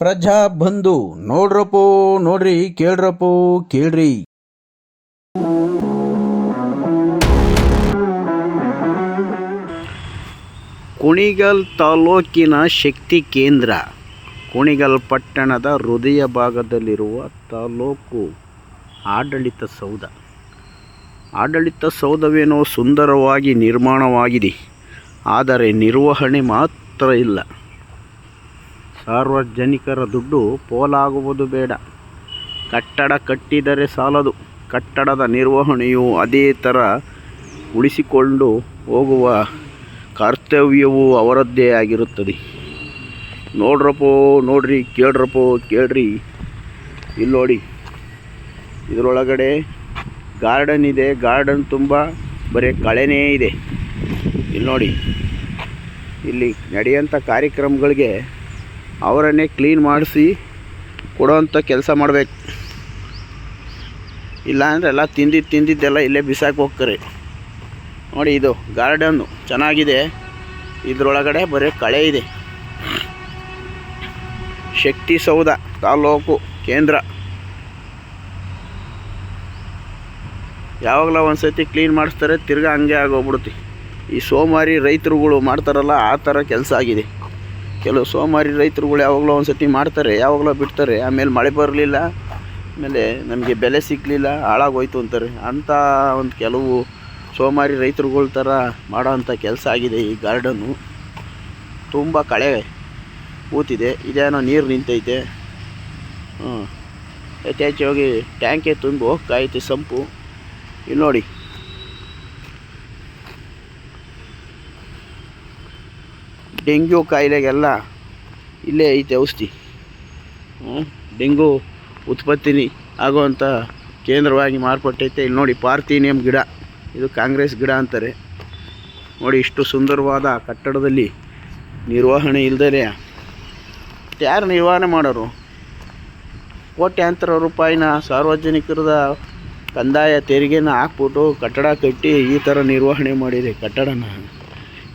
ಪ್ರಜಾ ಬಂಧು, ನೋಡ್ರಪ್ಪೋ, ನೋಡ್ರಿ, ಕೇಳ್ರಪ್ಪೋ, ಕೇಳ್ರಿ. ಕುಣಿಗಲ್ ತಾಲೂಕಿನ ಶಕ್ತಿ ಕೇಂದ್ರ, ಕುಣಿಗಲ್ ಪಟ್ಟಣದ ಹೃದಯ ಭಾಗದಲ್ಲಿರುವ ತಾಲೂಕು ಆಡಳಿತ ಸೌಧ. ಆಡಳಿತ ಸೌಧವೇನೋ ಸುಂದರವಾಗಿ ನಿರ್ಮಾಣವಾಗಿದೆ, ಆದರೆ ನಿರ್ವಹಣೆ ಮಾತ್ರ ಇಲ್ಲ. ಸಾರ್ವಜನಿಕರ ದುಡ್ಡು ಪೋಲಾಗುವುದು ಬೇಡ. ಕಟ್ಟಡ ಕಟ್ಟಿದರೆ ಸಾಲದು. ಕಟ್ಟಡದ ನಿರ್ವಹಣೆಯು ಅದೇ ಥರ ಉಳಿಸಿಕೊಂಡು ಹೋಗುವ ಕರ್ತವ್ಯವೂ ಅವರದ್ದೇ ಆಗಿರುತ್ತದೆ. ನೋಡ್ರಪ್ಪೋ, ನೋಡ್ರಿ, ಕೇಳ್ರಪ್ಪೋ, ಕೇಳ್ರಿ. ಇಲ್ಲಿ ನೋಡಿ. ಇದರೊಳಗಡೆ ಗಾರ್ಡನ್ ಇದೆ. ಗಾರ್ಡನ್ ತುಂಬ, ಬರೀ ಕಳೆನೇ ಇದೆ. ಇಲ್ಲಿ ನೋಡಿ. ಇಲ್ಲಿ ನಡೆಯೋಂಥ ಕಾರ್ಯಕ್ರಮಗಳಿಗೆ ಅವರನ್ನೇ ಕ್ಲೀನ್ ಮಾಡಿಸಿ ಕೊಡೋವಂಥ ಕೆಲಸ ಮಾಡಬೇಕು. ಇಲ್ಲ ಅಂದರೆ ಎಲ್ಲ ತಿಂದಿದ್ದು ತಿಂದಿದ್ದೆಲ್ಲ ಇಲ್ಲೇ ಬಿಸಾಕಿ ಹೋಗ್ತಾರೆ. ನೋಡಿ ಇದು ಗಾರ್ಡನ್ನು ಚೆನ್ನಾಗಿದೆ. ಇದರೊಳಗಡೆ ಬರೀ ಕಳೆ ಇದೆ. ಶಕ್ತಿ ಸೌಧ ತಾಲೂಕು ಕೇಂದ್ರ. ಯಾವಾಗಲ ಒಂದು ಸತಿ ಕ್ಲೀನ್ ಮಾಡಿಸ್ತಾರೆ, ತಿರ್ಗಾ ಹಂಗೆ ಆಗೋಗ್ಬಿಡುತ್ತೆ. ಈ ಸೋಮಾರಿ ರೈತರುಗಳು ಮಾಡ್ತಾರಲ್ಲ, ಆ ಥರ ಕೆಲಸ ಆಗಿದೆ. ಕೆಲವು ಸೋಮಾರಿ ರೈತರುಗಳು ಯಾವಾಗಲೋ ಒಂದು ಸತಿ ಮಾಡ್ತಾರೆ, ಯಾವಾಗಲೋ ಬಿಡ್ತಾರೆ, ಆಮೇಲೆ ಮಳೆ ಬರಲಿಲ್ಲ, ಆಮೇಲೆ ನಮಗೆ ಬೆಲೆ ಸಿಗಲಿಲ್ಲ, ಹಾಳಾಗೋಯ್ತು ಅಂತಾರೆ. ಅಂಥ ಒಂದು ಕೆಲವು ಸೋಮಾರಿ ರೈತರುಗಳ ಥರ ಮಾಡೋವಂಥ ಕೆಲಸ ಆಗಿದೆ ಈ ಗಾರ್ಡನ್ನು. ತುಂಬ ಕಳೆ ಕೂತಿದೆ ಇದೇನೋ ನೀರು ನಿಂತೈತೆ. ಯಥೇಚ್ಛವಾಗಿ ಟ್ಯಾಂಕೇ ತುಂಬಿ ಹೋಗ್ತಾೈತೆ ಸಂಪು. ಇಲ್ಲಿ ನೋಡಿ ಡೆಂಗ್ಯೂ ಕಾಯಿಲೆಗೆಲ್ಲ ಇಲ್ಲೇ ಐತೆ ಔಷಧಿ. ಹ್ಞೂ ಉತ್ಪತ್ತಿನಿ ಉತ್ಪತ್ತಿ ಆಗುವಂಥ ಕೇಂದ್ರವಾಗಿ ಮಾರ್ಪಟ್ಟೈತೆ. ಇಲ್ಲಿ ನೋಡಿ ಪಾರ್ಥೀನಿಯಂ ಗಿಡ, ಇದು ಕಾಂಗ್ರೆಸ್ ಗಿಡ ಅಂತಾರೆ. ನೋಡಿ ಇಷ್ಟು ಸುಂದರವಾದ ಕಟ್ಟಡದಲ್ಲಿ ನಿರ್ವಹಣೆ ಇಲ್ದೇ ಯಾರು ನಿರ್ವಹಣೆ ಮಾಡೋರು? ಕೋಟ್ಯಾಂತರ ರೂಪಾಯಿನ ಸಾರ್ವಜನಿಕರದ ಕಂದಾಯ ತೆರಿಗೆನ ಹಾಕ್ಬಿಟ್ಟು ಕಟ್ಟಡ ಕಟ್ಟಿ ಈ ಥರ ನಿರ್ವಹಣೆ ಮಾಡಿದೆ ಕಟ್ಟಡನ.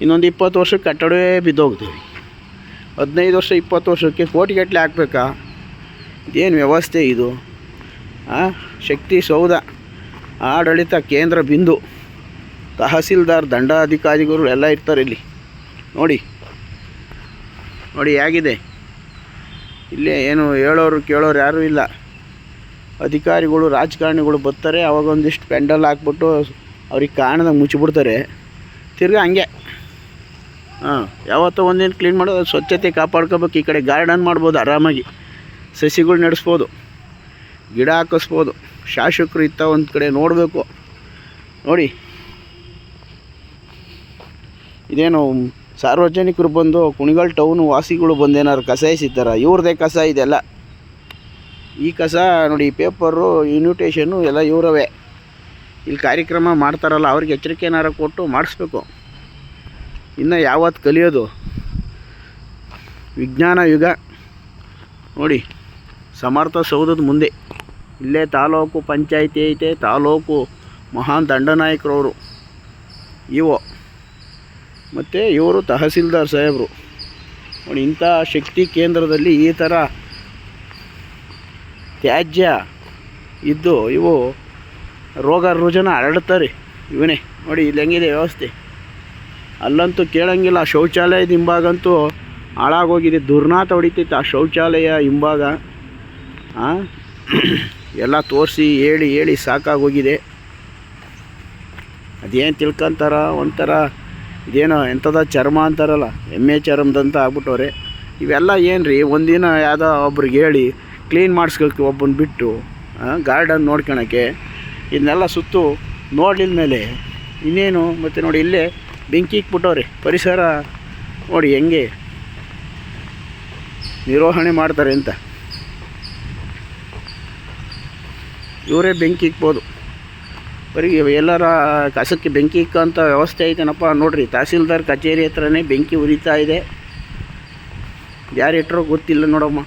ಇನ್ನೊಂದು ಇಪ್ಪತ್ತು ವರ್ಷಕ್ಕೆ ಕಟ್ಟಡವೇ ಬಿದ್ದೋಗ್ತೀವಿ ಹದಿನೈದು ವರ್ಷ, ಇಪ್ಪತ್ತು ವರ್ಷಕ್ಕೆ ಕೋಟಿಗಟ್ಟಲೆ ಹಾಕ್ಬೇಕಾ? ಏನು ವ್ಯವಸ್ಥೆ ಇದು? ಶಕ್ತಿ ಸೌಧ, ಆಡಳಿತ ಕೇಂದ್ರ ಬಿಂದು, ತಹಸೀಲ್ದಾರ್, ದಂಡಾಧಿಕಾರಿಗಳು ಎಲ್ಲ ಇರ್ತಾರೆ ಇಲ್ಲಿ. ನೋಡಿ ನೋಡಿ ಹೇಗಿದೆ. ಇಲ್ಲೇ ಏನು ಹೇಳೋರು ಕೇಳೋರು ಯಾರೂ ಇಲ್ಲ. ಅಧಿಕಾರಿಗಳು, ರಾಜಕಾರಣಿಗಳು ಬರ್ತಾರೆ, ಅವಾಗ ಒಂದಿಷ್ಟು ಪೆಂಡಲ್ ಹಾಕ್ಬಿಟ್ಟು ಅವ್ರಿಗೆ ಕಾಣದಂಗೆ ಮುಚ್ಚಿಬಿಡ್ತಾರೆ. ತಿರ್ಗಿ ಹಂಗೆ. ಹಾಂ, ಯಾವತ್ತೋ ಒಂದೇನು ಕ್ಲೀನ್ ಮಾಡೋದು ಸ್ವಚ್ಛತೆ ಕಾಪಾಡ್ಕೋಬೇಕು. ಈ ಕಡೆ ಗಾರ್ಡನ್ ಮಾಡ್ಬೋದು, ಆರಾಮಾಗಿ. ಸಸಿಗಳು ನಡೆಸ್ಬೋದು. ಗಿಡ ಹಾಕಿಸ್ಬೋದು. ಶಾಸಕರು ಇತ್ತ ಒಂದು ಕಡೆ ನೋಡಬೇಕು. ನೋಡಿ. ಇದೇನು ಸಾರ್ವಜನಿಕರು ಬಂದು, ಕುಣಿಗಲ್ ಟೌನು ವಾಸಿಗಳು ಬಂದು ಏನಾದ್ರು ಕಸ ಎಸಿತಾರ ಇವ್ರದೇ ಕಸ ಇದೆಲ್ಲ. ಈ ಕಸ ನೋಡಿ ಪೇಪರು ಇನ್ವಿಟೇಷನ್ನು ಎಲ್ಲ ಇವರವೇ. ಇಲ್ಲಿ ಕಾರ್ಯಕ್ರಮ ಮಾಡ್ತಾರಲ್ಲ, ಅವ್ರಿಗೆ ಎಚ್ಚರಿಕೆ ಏನಾರು ಕೊಟ್ಟು ಮಾಡಿಸ್ಬೇಕು. ಇನ್ನು ಯಾವತ್ತು ಕಲಿಯೋದು? ವಿಜ್ಞಾನ ಯುಗ. ನೋಡಿ, ಸಮರ್ಥ ಸೌಧದ ಮುಂದೆ. ಇಲ್ಲೇ ತಾಲೂಕು ಪಂಚಾಯಿತಿ ಐತೆ, ತಾಲೂಕು ಮಹಾನ್ ದಂಡನಾಯಕರವರು. ಇವು ಮತ್ತು ಇವರು ತಹಸೀಲ್ದಾರ್ ಸಾಹೇಬರು. ನೋಡಿ, ಇಂಥ ಶಕ್ತಿ ಕೇಂದ್ರದಲ್ಲಿ ಈ ಥರ ತ್ಯಾಜ್ಯ ಇದ್ದು ಇವು ರೋಗ ರುಜನ ಹರಡ್ತಾರೆ ಇವನೇ. ನೋಡಿ, ಇಲ್ಲಿ ಹೆಂಗಿದೆ ವ್ಯವಸ್ಥೆ. ಅಲ್ಲಂತೂ ಕೇಳಂಗಿಲ್ಲ. ಶೌಚಾಲಯದ ಹಿಂಭಾಗಂತೂ ಹಾಳಾಗೋಗಿದೆ. ದುರ್ನಾತ ಹೊಡಿತೈತೆ ಆ ಶೌಚಾಲಯ ಹಿಂಭಾಗ? ಎಲ್ಲ ತೋರಿಸಿ, ಹೇಳಿ ಹೇಳಿ ಸಾಕಾಗೋಗಿದೆ. ಅದೇನು ತಿಳ್ಕೊಂತಾರ? ಒಂಥರ ಇದೇನೋ ಎಂಥದ ಚರ್ಮ ಅಂತಾರಲ್ಲ, ಎಮ್ಮೆ ಚರ್ಮದಂತ ಆಗ್ಬಿಟ್ಟವ್ರೆ. ಇವೆಲ್ಲ ಏನು ರೀ ಒಂದಿನ ಯಾವುದೋ ಒಬ್ರಿಗೆ ಹೇಳಿ, ಕ್ಲೀನ್ ಮಾಡಿಸ್ಬೇಕು ಒಬ್ಬನ ಬಿಟ್ಟು ಗಾರ್ಡನ್ ನೋಡ್ಕೊಳಕ್ಕೆ, ಇದನ್ನೆಲ್ಲ ಸುತ್ತು ನೋಡಿದ ಮೇಲೆ ಇನ್ನೇನು? ಮತ್ತು ನೋಡಿ ಇಲ್ಲೇ ಬೆಂಕಿ ಇಕ್ಬಿಟ್ಟವ್ರಿ, ಪರಿಸರ ನೋಡಿ ಹೆಂಗೆ ನಿರ್ವಹಣೆ ಮಾಡ್ತಾರೆ ಅಂತ. ಇವರೇ ಬೆಂಕಿ ಇಕ್ಬೋದು. ಬರೀ ಎಲ್ಲರ ಕಸಕ್ಕೆ ಬೆಂಕಿ ಇಕ್ಕಂಥ ವ್ಯವಸ್ಥೆ ಐತೇನಪ್ಪ ನೋಡಿರಿ, ತಹಸೀಲ್ದಾರ್ ಕಚೇರಿ ಹತ್ರನೇ ಬೆಂಕಿ ಉರಿತಾ ಇದೆ. ಯಾರು ಇಟ್ಟರೋ ಗೊತ್ತಿಲ್ಲ ನೋಡಮ್ಮ.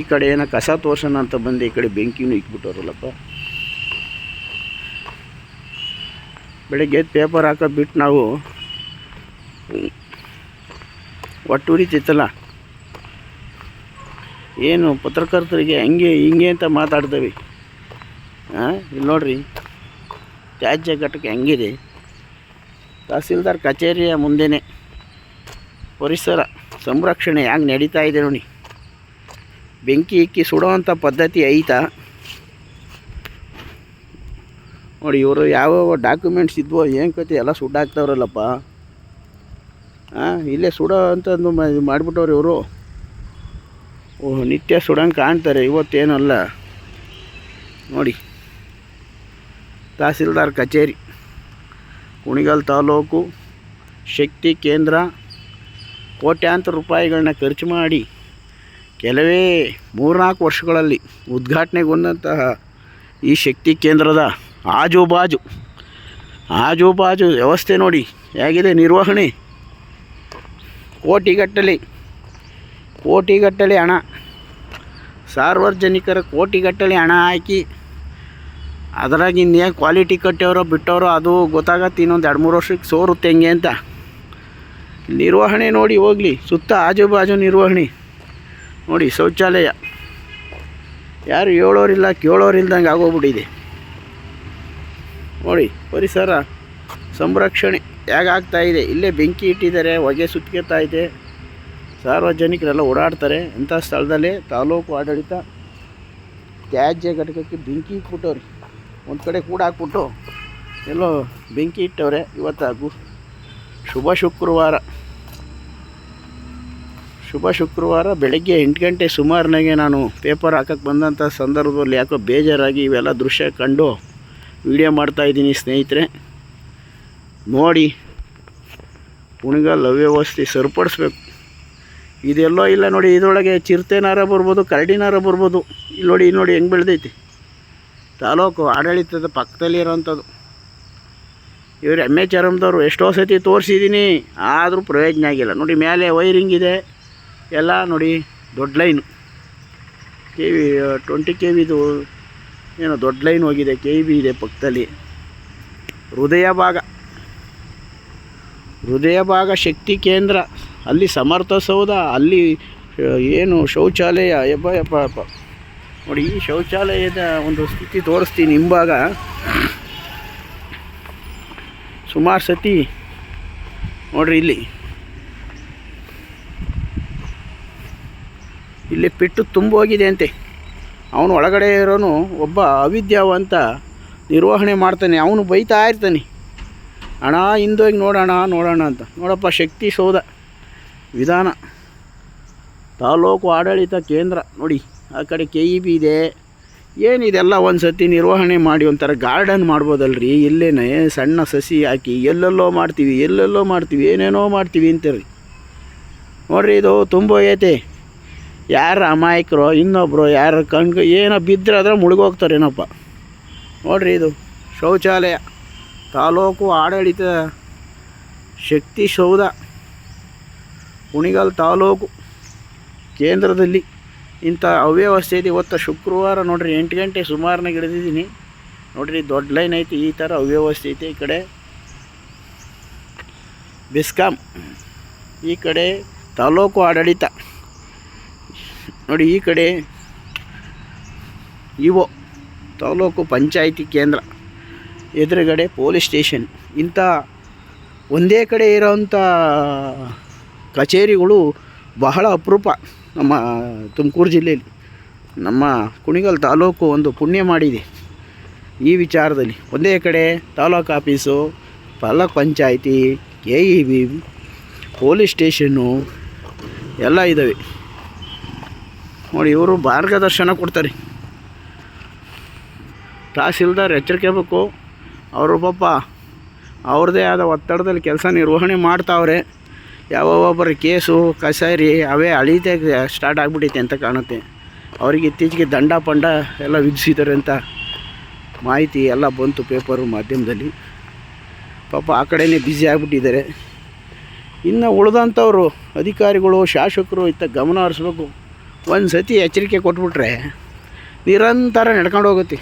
ಈ ಕಡೆ ಏನೋ ಕಸ ತೋರ್ಸೋಣ ಅಂತ ಬಂದು, ಈ ಕಡೆ ಬೆಂಕಿನೂ ಇಕ್ಬಿಟ್ಟವ್ರಲ್ಲಪ್ಪ. ಬೆಳಗ್ಗೆ ಪೇಪರ್ ಹಾಕೋದು ಬಿಟ್ಟು ನಾವು ಒಟ್ಟು ಉರಿತಿತ್ತಲ್ಲ ಏನು ಪತ್ರಕರ್ತರಿಗೆ ಹಂಗೆ ಹಿಂಗೆ ಅಂತ ಮಾತಾಡ್ತೇವೆ. ಹಾಂ ಇಲ್ಲಿ ನೋಡ್ರಿ, ತ್ಯಾಜ್ಯ ಘಟಕ ಹೆಂಗಿದೆ. ತಹಸೀಲ್ದಾರ್ ಕಚೇರಿಯ ಮುಂದೆನೇ ಪರಿಸರ ಸಂರಕ್ಷಣೆ ಹ್ಯಾಂಗೆ ನಡೀತಾ ಇದೆ ನೋಡಿ. ಬೆಂಕಿ ಇಕ್ಕಿ ಸುಡೋವಂಥ ಪದ್ಧತಿ ಐತಾ? ನೋಡಿ, ಇವರು ಯಾವ ಡಾಕ್ಯುಮೆಂಟ್ಸ್ ಇದ್ವೋ, ಏನು ಕತೆ, ಎಲ್ಲ ಸುಡಾಕ್ತವ್ರಲ್ಲಪ್ಪ ಹಾಂ ಇಲ್ಲೇ ಸುಡೋ ಅಂತಂದು ಮಾಡಿಬಿಟ್ಟವ್ರು ಇವರು. ಓಹ್, ನಿತ್ಯ ಸುಡಂಗೆ ಕಾಣ್ತಾರೆ, ಇವತ್ತೇನಲ್ಲ. ನೋಡಿ, ತಹಸೀಲ್ದಾರ್ ಕಚೇರಿ, ಕುಣಿಗಲ್ ತಾಲೂಕು, ಶಕ್ತಿ ಕೇಂದ್ರ, ಕೋಟ್ಯಾಂತರ ರೂಪಾಯಿಗಳನ್ನ ಖರ್ಚು ಮಾಡಿ ಕೆಲವೇ ಮೂರ್ನಾಲ್ಕು ವರ್ಷಗಳಲ್ಲಿ ಉದ್ಘಾಟನೆಗೊಂಡಂತಹ ಈ ಶಕ್ತಿ ಕೇಂದ್ರದ ಆಜುಬಾಜು. ಆಜುಬಾಜು ವ್ಯವಸ್ಥೆ ನೋಡಿ, ಹೇಗಿದೆ ನಿರ್ವಹಣೆ? ಕೋಟಿಗಟ್ಟಲೆ ಕೋಟಿಗಟ್ಟಲೆ ಹಣ. ಸಾರ್ವಜನಿಕರ ಕೋಟಿಗಟ್ಟಲೆ ಹಣ ಹಾಕಿ ಅದರಾಗಿಂದೇ ಕ್ವಾಲಿಟಿ ಕಟ್ಟೆವರೋ, ಬಿಟ್ಟವರೋ, ಅದು ಗೊತ್ತಾಗತ್ತೆ ಇನ್ನೊಂದು ಎರಡು ಮೂರು ವರ್ಷಕ್ಕೆ ಸೋರುತ್ತೆ ಹೆಂಗೆ ಅಂತ. ನಿರ್ವಹಣೆ ನೋಡಿ ಹೋಗಲಿ, ಸುತ್ತ ಆಜುಬಾಜು ನಿರ್ವಹಣೆ. ನೋಡಿ ಶೌಚಾಲಯ. ಯಾರು ಹೇಳೋರಿಲ್ಲ, ಕೇಳೋರಿಲ್ದಂಗೆ ಆಗೋಗ್ಬಿಟ್ಟಿದೆ. ನೋಡಿ, ಪರಿಸರ ಸಂರಕ್ಷಣೆ ಹೇಗಾಗ್ತಾ ಇದೆ? ಇಲ್ಲೇ ಬೆಂಕಿ ಇಟ್ಟಿದ್ದಾರೆ, ಹೊಗೆ ಸುತ್ಕೊತಾ ಇದೆ. ಸಾರ್ವಜನಿಕರೆಲ್ಲ ಓಡಾಡ್ತಾರೆ. ಇಂಥ ಸ್ಥಳದಲ್ಲಿ ತಾಲೂಕು ಆಡಳಿತ ತ್ಯಾಜ್ಯ ಘಟಕಕ್ಕೆ ಬೆಂಕಿ ಕೊಟ್ಟವ್ರಿ. ಒಂದು ಕಡೆ ಕೂಡ ಹಾಕ್ಬಿಟ್ಟು ಎಲ್ಲೋ ಬೆಂಕಿ ಇಟ್ಟವ್ರೆ. ಇವತ್ತಾಗು ಶುಭ ಶುಕ್ರವಾರ. ಶುಭ ಶುಕ್ರವಾರ. ಬೆಳಗ್ಗೆ ಎಂಟು ಗಂಟೆ ಸುಮಾರಿನಾಗೆ ನಾನು ಪೇಪರ್ ಹಾಕಕ್ಕೆ ಬಂದಂಥ ಸಂದರ್ಭದಲ್ಲಿ ಯಾಕೋ ಬೇಜಾರಾಗಿ ಇವೆಲ್ಲ ದೃಶ್ಯ ಕಂಡು ವಿಡಿಯೋ ಮಾಡ್ತಾಯಿದ್ದೀನಿ ಸ್ನೇಹಿತರೆ. ನೋಡಿ ಕುಣಿಗಲ್ ಅವ್ಯವಸ್ಥೆ ಸರಿಪಡಿಸ್ಬೇಕು. ಇದೆಲ್ಲೋ ಇಲ್ಲ ನೋಡಿ, ಇದರೊಳಗೆ ಚಿರತೆನಾರ ಬರ್ಬೋದು, ಕರಡಿನಾರ ಬರ್ಬೋದು. ಇಲ್ಲಿ ನೋಡಿ ಇಲ್ಲಿ ನೋಡಿ, ಹೆಂಗೆ ಬೆಳೆದೈತಿ. ತಾಲೂಕು ಆಡಳಿತದ ಪಕ್ಕದಲ್ಲಿ ಇರೋವಂಥದ್ದು ಇವರು ಎಂ ಎಚ್ ಆರಮ್ದವ್ರು ಎಷ್ಟೋ ಸತಿ ತೋರಿಸಿದ್ದೀನಿ ಆದರೂ ಪ್ರಯೋಜನ ಆಗಿಲ್ಲ. ನೋಡಿ ಮೇಲೆ ವೈರಿಂಗ್ ಇದೆ. ಎಲ್ಲ ನೋಡಿ, ದೊಡ್ಡ line. K V twenty K ವಿದು ಏನೋ ದೊಡ್ಡ ಲೈನ್ ಹೋಗಿದೆ ಕೆ ಬಿ ಇದೆ ಪಕ್ಕದಲ್ಲಿ. ಹೃದಯ ಭಾಗ. ಹೃದಯ ಭಾಗ ಶಕ್ತಿ ಕೇಂದ್ರ. ಅಲ್ಲಿ ಸಮರ್ಥ ಸೌಧ, ಅಲ್ಲಿ ಏನು ಶೌಚಾಲಯ, ಎಬ್ಬ ಎಬ್ಬ ಅಪ್ಪ ನೋಡಿ, ಈ ಶೌಚಾಲಯದ ಒಂದು ಸ್ಥಿತಿ ತೋರಿಸ್ತೀನಿ ಹಿಂಭಾಗ. ಸುಮಾರು ಸತಿ ನೋಡ್ರಿ ಇಲ್ಲಿ. ಇಲ್ಲಿ ಪಿಟ್ಟು ತುಂಬೋಗಿದೆ ಅಂತೆ. ಅವನು ಒಳಗಡೆ ಇರೋನು ಒಬ್ಬ ಅವಿದ್ಯಾವಂತ ನಿರ್ವಹಣೆ ಮಾಡ್ತಾನೆ. ಅವನು ಬೈತಾ ಇರ್ತಾನೆ. ಅಣ್ಣ, ಹಿಂದೋಗಿ ನೋಡೋಣ ನೋಡೋಣ ಅಂತ. ನೋಡಪ್ಪ, ಶಕ್ತಿ ಸೌಧ ವಿಧಾನ. ತಾಲೂಕು ಆಡಳಿತ ಕೇಂದ್ರ. ನೋಡಿ, ಆ ಕಡೆ ಕೆ ಇ ಬಿ ಇದೆ. ಏನಿದೆಲ್ಲ ಒಂದು ಸತಿ ನಿರ್ವಹಣೆ ಮಾಡಿ ಒಂಥರ ಗಾರ್ಡನ್ ಮಾಡ್ಬೋದಲ್ರಿ? ಇಲ್ಲೇನೇ ಸಣ್ಣ ಸಸಿ ಹಾಕಿ ಎಲ್ಲೆಲ್ಲೋ ಮಾಡ್ತೀವಿ ಎಲ್ಲೆಲ್ಲೋ ಮಾಡ್ತೀವಿ, ಏನೇನೋ ಮಾಡ್ತೀವಿ ಅಂತೀರಿ. ನೋಡ್ರಿ ಇದು ತುಂಬ ಐತೆ ಯಾರು ಅಮಾಯಕರು ಇನ್ನೊಬ್ಬರು ಯಾರು ಕಣ್ಗೆ ಏನೋ ಬಿದ್ದರೆ ಅದ್ರ ಮುಳುಗೋಗ್ತಾರೇನಪ್ಪ. ನೋಡ್ರಿ ಇದು ಶೌಚಾಲಯ, ತಾಲೂಕು ಆಡಳಿತ ಶಕ್ತಿ ಸೌಧ, ಕುಣಿಗಲ್ ತಾಲೂಕು, ಕೇಂದ್ರದಲ್ಲಿ ಇಂಥ ಅವ್ಯವಸ್ಥೆ ಇದೆ. ಇವತ್ತು ಶುಕ್ರವಾರ ನೋಡಿರಿ ಎಂಟು ಗಂಟೆ ಸುಮಾರನಾಗ ಹಿಡಿದಿದ್ದೀನಿ ನೋಡಿರಿ ದೊಡ್ಡ ಲೈನ್ ಐತಿ, ಈ ಥರ ಅವ್ಯವಸ್ಥೆ ಐತೆ. ಈ ಕಡೆ ಬೆಸ್ಕಾಂ, ಈ ಕಡೆ ತಾಲೂಕು ಆಡಳಿತ. ನೋಡಿ ಈ ಕಡೆ ಇವು ತಾಲೂಕು ಪಂಚಾಯಿತಿ ಕೇಂದ್ರ, ಎದುರುಗಡೆ ಪೊಲೀಸ್ ಸ್ಟೇಷನ್. ಇಂಥ ಒಂದೇ ಕಡೆ ಇರೋವಂಥ ಕಚೇರಿಗಳು ಬಹಳ ಅಪರೂಪ ನಮ್ಮ ತುಮಕೂರು ಜಿಲ್ಲೆಯಲ್ಲಿ. ನಮ್ಮ ಕುಣಿಗಲ್ ತಾಲೂಕು ಒಂದು ಪುಣ್ಯ ಮಾಡಿದೆ ಈ ವಿಚಾರದಲ್ಲಿ. ಒಂದೇ ಕಡೆ taluk office taluk panchayat K E B police station ಎಲ್ಲ ಇದ್ದಾವೆ. ನೋಡಿ, ಇವರು ಮಾರ್ಗದರ್ಶನ ಕೊಡ್ತಾರೆ. ತಹಸೀಲ್ದಾರ್ ಎಚ್ಚರಿಕೆಬೇಕು ಅವರು ಪಾಪ ಅವ್ರದ್ದೇ ಆದ ಒತ್ತಡದಲ್ಲಿ ಕೆಲಸ ನಿರ್ವಹಣೆ ಮಾಡ್ತಾವ್ರೆ. ಯಾವೊಬ್ಬರ ಕೇಸು ಕಸೇರಿ ಅವೇ ಅಳೀತೆ ಸ್ಟಾರ್ಟ್ ಆಗಿಬಿಟ್ಟೈತೆ ಅಂತ ಕಾಣುತ್ತೆ. ಅವ್ರಿಗೆ ಇತ್ತೀಚೆಗೆ ದಂಡ ಪಂಡ ಎಲ್ಲ ವಿಧಿಸಿದ್ದಾರೆ ಅಂತ ಮಾಹಿತಿ ಎಲ್ಲ ಬಂತು ಪೇಪರು ಮಾಧ್ಯಮದಲ್ಲಿ. ಪಾಪ ಆ ಕಡೆಯೇ ಬ್ಯುಸಿ ಆಗಿಬಿಟ್ಟಿದ್ದಾರೆ. ಇನ್ನು ಉಳಿದಂಥವರು, ಅಧಿಕಾರಿಗಳು, ಶಾಸಕರು ಇತ್ತ ಗಮನ ಹರಿಸ್ಬೇಕು. ಒಂದು ಸತಿ ಎಚ್ಚರಿಕೆ ಕೊಟ್ಬಿಟ್ರೆ ನಿರಂತರ ನಡ್ಕೊಂಡು ಹೋಗುತ್ತೆ.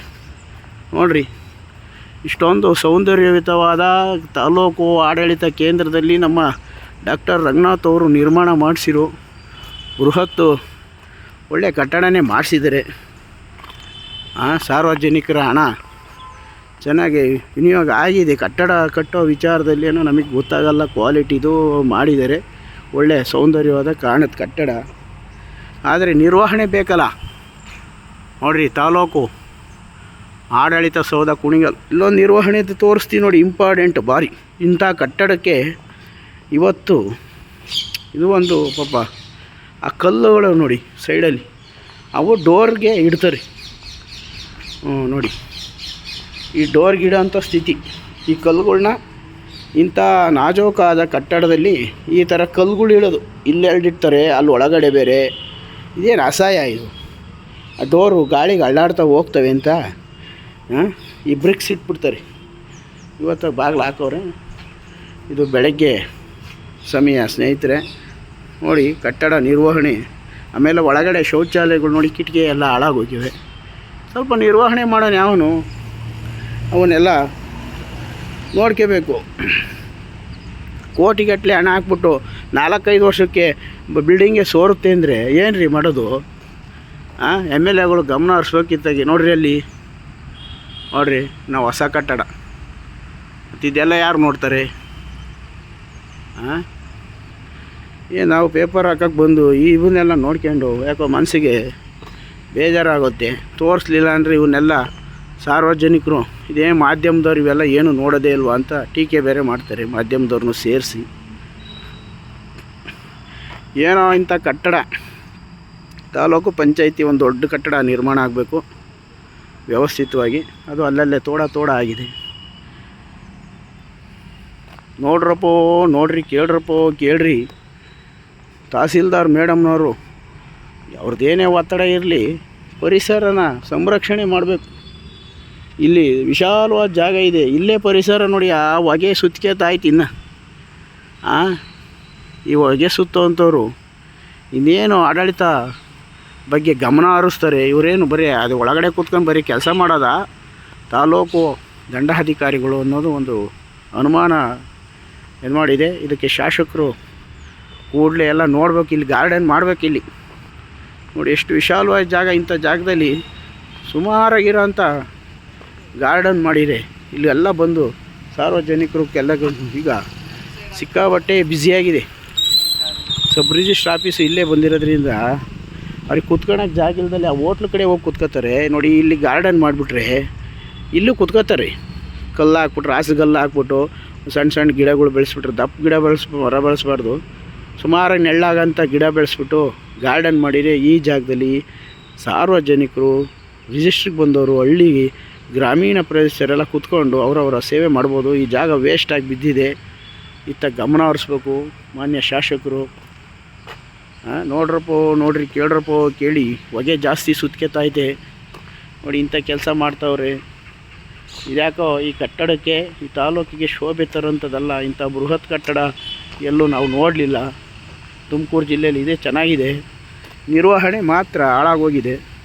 ನೋಡ್ರಿ, ಇಷ್ಟೊಂದು ಸೌಂದರ್ಯಯುತವಾದ ತಾಲೂಕು ಆಡಳಿತ ಕೇಂದ್ರದಲ್ಲಿ ನಮ್ಮ ಡಾಕ್ಟರ್ ರಂಗನಾಥ್ ಅವರು ನಿರ್ಮಾಣ ಮಾಡಿಸಿರೋ ಬೃಹತ್ತು ಒಳ್ಳೆ ಕಟ್ಟಡನೇ ಮಾಡಿಸಿದ್ದಾರೆ. ಸಾರ್ವಜನಿಕರ ಹಣ ಚೆನ್ನಾಗಿ ವಿನಿಯೋಗ ಆಗಿದೆ. ಕಟ್ಟಡ ಕಟ್ಟೋ ವಿಚಾರದಲ್ಲಿ ಏನೋ ನಮಗೆ ಗೊತ್ತಾಗಲ್ಲ ಕ್ವಾಲಿಟಿದು ಮಾಡಿದ್ದಾರೆ. ಒಳ್ಳೆ ಸೌಂದರ್ಯವಾದ ಕಾಣದ ಕಟ್ಟಡ. ಆದರೆ ನಿರ್ವಹಣೆ ಬೇಕಲ್ಲ. ನೋಡಿರಿ, ತಾಲೂಕು ಆಡಳಿತ ಸೌಧ ಕುಣಿಗಲ್. ಇಲ್ಲೊಂದು ನಿರ್ವಹಣೆ ತೋರಿಸ್ತೀನಿ ನೋಡಿ ಇಂಪಾರ್ಟೆಂಟ್ ಭಾರಿ ಇಂಥ ಕಟ್ಟಡಕ್ಕೆ ಇವತ್ತು ಇದು ಒಂದು ಪಾಪ ಆ ಕಲ್ಲುಗಳು ನೋಡಿ, ಸೈಡಲ್ಲಿ. ಅವು ಡೋರ್ಗೆ ಇಡ್ತಾರೆ. ಹ್ಞೂ, ನೋಡಿ. ಈ ಡೋರ್ಗೆ ಇಡೋಂಥ ಸ್ಥಿತಿ. ಈ ಕಲ್ಲುಗಳನ್ನ ಇಂಥ ನಾಜೋಕಾದ ಕಟ್ಟಡದಲ್ಲಿ ಈ ಥರ ಕಲ್ಲುಗಳು ಇಡೋದು. ಇಲ್ಲೆರಡಿಡ್ತಾರೆ ಅಲ್ಲಿ ಒಳಗಡೆ ಬೇರೆ. ಇದೇನು ಅಸಹಾಯ ಇದು? ಆ ಡೋರು ಗಾಳಿಗೆ ಅಳ್ಳಾಡ್ತಾ ಹೋಗ್ತವೆ ಅಂತ? ಹಾಂ? ಈ ಬ್ರಿಕ್ಸ್ ಇಟ್ಬಿಡ್ತಾರೆ. ಇವತ್ತು ಬಾಗಿಲು ಹಾಕೋರೆ. ಇದು ಬೆಳಗ್ಗೆ ಸಮಯ, ಸ್ನೇಹಿತರೆ. ನೋಡಿ, ಕಟ್ಟಡ ನಿರ್ವಹಣೆ. ಆಮೇಲೆ ಒಳಗಡೆ ಶೌಚಾಲಯಗಳು ನೋಡಿ, ಕಿಟಕಿ ಎಲ್ಲ ಹಾಳಾಗೋಗಿವೆ. ಸ್ವಲ್ಪ ನಿರ್ವಹಣೆ ಮಾಡೋಣ ಯಾವನು? ಅವನ್ನೆಲ್ಲ ನೋಡ್ಕೋಬೇಕು. ಕೋಟಿಗಟ್ಟಲೆ ಹಣ ಹಾಕ್ಬಿಟ್ಟು ನಾಲ್ಕೈದು ವರ್ಷಕ್ಕೆ ಬಿಲ್ಡಿಂಗೆ ಸೋರುತ್ತೆ ಅಂದರೆ ಏನು ರೀ ಮಾಡೋದು ಎಂ ಎಲ್ ಎಗಳು ಗಮನ ಹರಿಸ್ಬೇಕಿತ್ತಾಗಿ. ನೋಡ್ರಿ ಅಲ್ಲಿ. ನೋಡ್ರಿ ನಾವು ಹೊಸ ಕಟ್ಟಡ. ಮತ್ತು ಇದೆಲ್ಲ ಯಾರು ನೋಡ್ತಾರೆ? ಹಾಂ ಏ, ನಾವು ಪೇಪರ್ ಹಾಕಕ್ಕೆ ಬಂದು ಇವನ್ನೆಲ್ಲ ನೋಡ್ಕೊಂಡು ಯಾಕೋ ಮನಸ್ಸಿಗೆ ಬೇಜಾರಾಗುತ್ತೆ. ತೋರಿಸ್ಲಿಲ್ಲ ಅಂದರೆ ಇವನ್ನೆಲ್ಲ ಸಾರ್ವಜನಿಕರು ಇದೇ ಮಾಧ್ಯಮದವ್ರು ಇವೆಲ್ಲ ಏನು ನೋಡೋದೇ ಇಲ್ವಾ ಅಂತ ಟೀಕೆ ಬೇರೆ ಮಾಡ್ತಾರೆ ಮಾಧ್ಯಮದವ್ರನ್ನೂ ಸೇರಿಸಿ. ಏನೋ ಇಂಥ ಕಟ್ಟಡ. ತಾಲೂಕು ಪಂಚಾಯಿತಿ ಒಂದು ದೊಡ್ಡ ಕಟ್ಟಡ ನಿರ್ಮಾಣ ಆಗಬೇಕು. ವ್ಯವಸ್ಥಿತವಾಗಿ ಅದು ಅಲ್ಲಲ್ಲೇ ತೋಡ ತೋಡ ಆಗಿದೆ. ನೋಡ್ರಪ್ಪೋ, ನೋಡ್ರಿ, ಕೇಳ್ರಪ್ಪೋ, ಕೇಳ್ರಿ. ತಹಸೀಲ್ದಾರ್ ಮೇಡಮ್ನವರು ಅವ್ರದ್ದೇನೇ ಒತ್ತಡ ಇರಲಿ, ಪರಿಸರನ ಸಂರಕ್ಷಣೆ ಮಾಡಬೇಕು. ಇಲ್ಲಿ ವಿಶಾಲವಾದ ಜಾಗ ಇದೆ. ಇಲ್ಲೇ ಪರಿಸರ ನೋಡಿ, ಆ ಹೊಗೆ ತಾಯಿ ಇನ್ನು. ಆ, ಈ ಹೊಗೆ ಸುತ್ತುವಂಥವ್ರು ಇನ್ನೇನು ಆಡಳಿತ ಬಗ್ಗೆ ಗಮನ ಹರಿಸ್ತಾರೆ. ಇವರೇನು ಬರೀ ಅದು ಒಳಗಡೆ ಕೂತ್ಕೊಂಡು ಬರೀ ಕೆಲಸ ಮಾಡೋದ? ತಾಲೂಕು ದಂಡಾಧಿಕಾರಿಗಳು ಅನ್ನೋದು ಒಂದು ಅನುಮಾನ ಇದು ಮಾಡಿದೆ ಇದಕ್ಕೆ ಶಾಸಕರು ಕೂಡಲೇ ಎಲ್ಲ ನೋಡ್ಬೇಕು, ಇಲ್ಲಿ ಗಾರ್ಡನ್ ಮಾಡ್ಬೇಕು ಇಲ್ಲಿ. ನೋಡಿ, ಎಷ್ಟು ವಿಶಾಲವಾದ ಜಾಗ ಇಂಥ ಜಾಗದಲ್ಲಿ. ಸುಮಾರಾಗಿರೋಂಥ ಗಾರ್ಡನ್ ಮಾಡಿದೆ. ಇಲ್ಲಿ ಎಲ್ಲ ಬಂದು ಸಾರ್ವಜನಿಕರು ಎಲ್ಲ ಈಗ ಸಿಕ್ಕಾಬಟ್ಟೆ ಬ್ಯುಸಿಯಾಗಿದೆ ಸಬ್ ರಿಜಿಸ್ಟ್ರ್ ಆಫೀಸು ಇಲ್ಲೇ ಬಂದಿರೋದ್ರಿಂದ ಅವ್ರಿಗೆ ಕುತ್ಕೊಳಕ್ಕೆ ಜಾಗ ಇಲ್ದಲ್ಲಿ ಆ ಹೋಟ್ಲ್ ಕಡೆ ಹೋಗಿ ಕುತ್ಕೋತಾರೆ. ನೋಡಿ, ಇಲ್ಲಿ ಗಾರ್ಡನ್ ಮಾಡಿಬಿಟ್ರೆ ಇಲ್ಲೂ ಕುತ್ಕೋತಾರೆ. ಕಲ್ಲು ಹಾಕ್ಬಿಟ್ರೆ, ಹಾಸುಗಲ್ಲು ಹಾಕ್ಬಿಟ್ಟು ಸಣ್ಣ ಸಣ್ಣ ಗಿಡಗಳು ಬೆಳೆಸ್ಬಿಟ್ರೆ. ದಪ್ಪ ಗಿಡ ಬೆಳೆಸ್, ಮರ ಬೆಳೆಸ್ಬಾರ್ದು. ಸುಮಾರು ನೆಳ್ಳಾಗಂಥ ಗಿಡ ಬೆಳೆಸ್ಬಿಟ್ಟು ಗಾರ್ಡನ್ ಮಾಡಿದರೆ ಈ ಜಾಗದಲ್ಲಿ ಸಾರ್ವಜನಿಕರು ರಿಜಿಸ್ಟ್ರಿಗೆ ಬಂದವರು ಹಳ್ಳಿ ಗ್ರಾಮೀಣ ಪ್ರದೇಶರೆಲ್ಲ ಕೂತ್ಕೊಂಡು ಅವರವರ ಸೇವೆ ಮಾಡ್ಬೋದು. ಈ ಜಾಗ ವೇಸ್ಟಾಗಿ ಬಿದ್ದಿದೆ. ಇತ್ತ ಗಮನ ಹರಿಸ್ಬೇಕು. ಮಾನ್ಯ ಶಾಸಕರು. ನೋಡ್ರಪ್ಪೋ, ನೋಡ್ರಿ, ಕೇಳ್ರಪ್ಪೋ ಕೇಳಿ. ಹೊಗೆ ಜಾಸ್ತಿ ಸುತ್ಕೆತೈತೆ ನೋಡಿ, ಇಂಥ ಕೆಲಸ ಮಾಡ್ತಾವ್ರೆ. ಇದ್ಯಾಕೋ ಈ ಕಟ್ಟಡಕ್ಕೆ, ಈ ತಾಲೂಕಿಗೆ ಶೋಭೆ ತರೋಂಥದ್ದಲ್ಲ ಇಂಥ ಬೃಹತ್ ಕಟ್ಟಡ ಎಲ್ಲೂ ನಾವು ನೋಡಲಿಲ್ಲ. ತುಮಕೂರು ಜಿಲ್ಲೆಯಲ್ಲಿ ಇದೆ ಚೆನ್ನಾಗಿದೆ. ನಿರ್ವಹಣೆ ಮಾತ್ರ ಹಾಳಾಗೋಗಿದೆ.